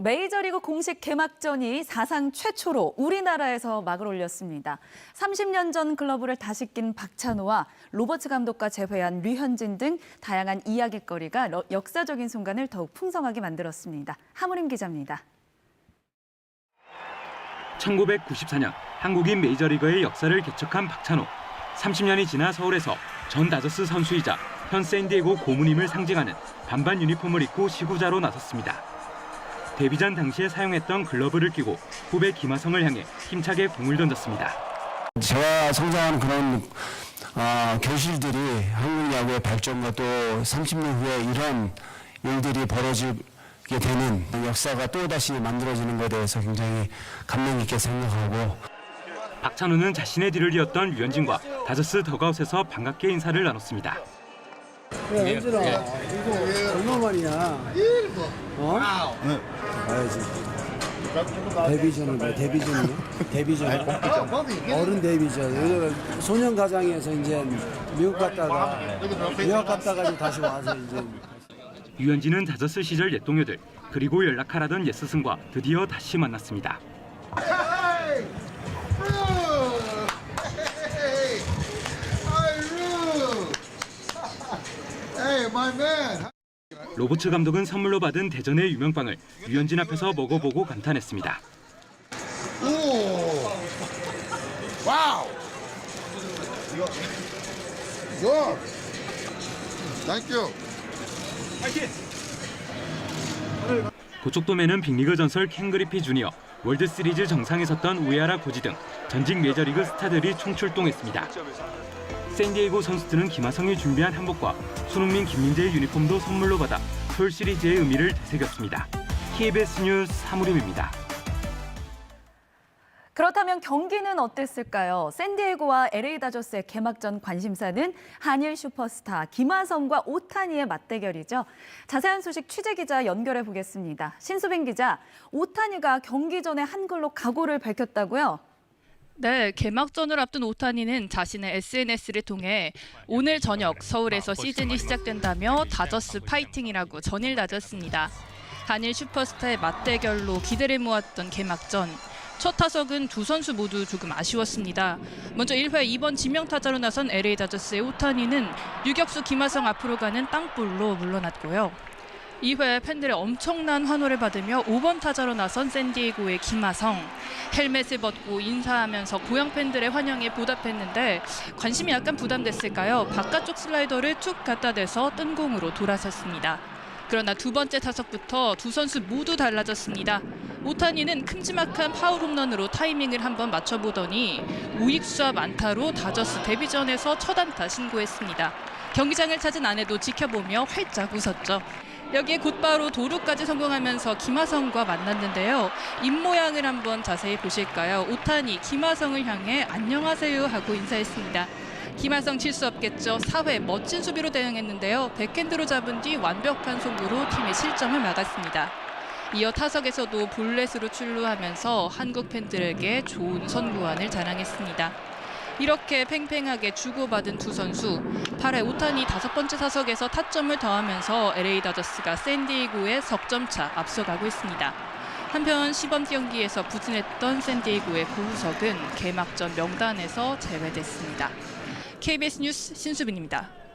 메이저리그 공식 개막전이 사상 최초로 우리나라에서 막을 올렸습니다. 30년 전 글러브를 다시 낀 박찬호와 로버츠 감독과 재회한 류현진 등 다양한 이야깃거리가 러- 역사적인 순간을 더욱 풍성하게 만들었습니다. 하무림 기자입니다. 1994년 한국인 메이저리거의 역사를 개척한 박찬호. 30년이 지나 서울에서 전 다저스 선수이자 현 샌디에고 고문임을 상징하는 반반 유니폼을 입고 시구자로 나섰습니다. 데뷔전 당시에 사용했던 글러브를 끼고 후배 김하성을 향해 힘차게 공을 던졌습니다. 제가 성장하는 그런 아, 결실들이 한국 야구의 발전과 또 30년 후에 이런 일들이 벌어지게 되는 역사가 또다시 만들어지는 것에 대해서 굉장히 감명 깊게 생각하고 박찬호는 자신의 뒤를 이었던 류현진과 다저스 더가웃에서 반갑게 인사를 나눴습니다. 야, 현진아, 이거 얼마 만이야? 어? 가야지. 데뷔전을 봐, 데뷔전이요? 데뷔전. 어른 데뷔전. 여기가 소년 가장에서 이제 미국 갔다가, 유학 갔다가 이제 다시 와서 이제. 류현진은 다저스 시절 옛 동료들 그리고 연락하라던 옛 스승과 드디어 다시 만났습니다. Hey! My man! 로버츠 감독은 선물로 받은 대전의 유명빵을 류현진 앞에서 먹어보고 감탄했습니다. Wow! Good! Thank you. 고척돔에는 빅리그 전설 켄 그리피 주니어, 월드 시리즈 정상에 섰던 우에하라 고지 등 전직 메이저리그 스타들이 총출동했습니다. 샌디에이고 선수들은 김하성이 준비한 한복과 손흥민, 김민재의 유니폼도 선물로 받아 서울 시리즈의 의미를 되새겼습니다. KBS 뉴스 사무림입니다. 그렇다면 경기는 어땠을까요? 샌디에고와 LA 다저스의 개막전 관심사는 한일 슈퍼스타 김하성과 오타니의 맞대결이죠. 자세한 소식 취재 기자 연결해 보겠습니다. 신수빈 기자, 오타니가 경기 전에 한글로 각오를 밝혔다고요? 네, 개막전을 앞둔 오타니는 자신의 SNS를 통해 오늘 저녁 서울에서 시즌이 시작된다며 다저스 파이팅이라고 전일 다졌습니다. 한일 슈퍼스타의 맞대결로 기대를 모았던 개막전. 첫 타석은 두 선수 모두 조금 아쉬웠습니다. 먼저 1회 2번 지명타자로 나선 LA 다저스의 오타니는 유격수 김하성 앞으로 가는 땅볼로 물러났고요. 2회 팬들의 엄청난 환호를 받으며 5번 타자로 나선 샌디에고의 김하성. 헬멧을 벗고 인사하면서 고향 팬들의 환영에 보답했는데 관심이 약간 부담됐을까요? 바깥쪽 슬라이더를 툭 갖다 대서 뜬 공으로 돌아섰습니다. 그러나 두 번째 타석부터 두 선수 모두 달라졌습니다. 오타니는 큼지막한 파울 홈런으로 타이밍을 한번 맞춰보더니 우익수와 만타로 다저스 데뷔전에서 첫 안타 신고했습니다. 경기장을 찾은 아내도 지켜보며 활짝 웃었죠. 여기에 곧바로 도루까지 성공하면서 김하성과 만났는데요. 입모양을 한번 자세히 보실까요? 오타니 김하성을 향해 안녕하세요 하고 인사했습니다. 김하성 칠 수 없겠죠. 4회 멋진 수비로 대응했는데요. 백핸드로 잡은 뒤 완벽한 송구로 팀의 실점을 막았습니다. 이어 타석에서도 볼넷으로 출루하면서 한국 팬들에게 좋은 선구안을 자랑했습니다. 이렇게 팽팽하게 주고받은 두 선수 8회 오타니 다섯 번째 타석에서 타점을 더하면서 LA 다저스가 샌디에고의 석점차 앞서가고 있습니다. 한편 시범 경기에서 부진했던 샌디에고의 고우석은 개막전 명단에서 제외됐습니다. KBS 뉴스 신수빈입니다.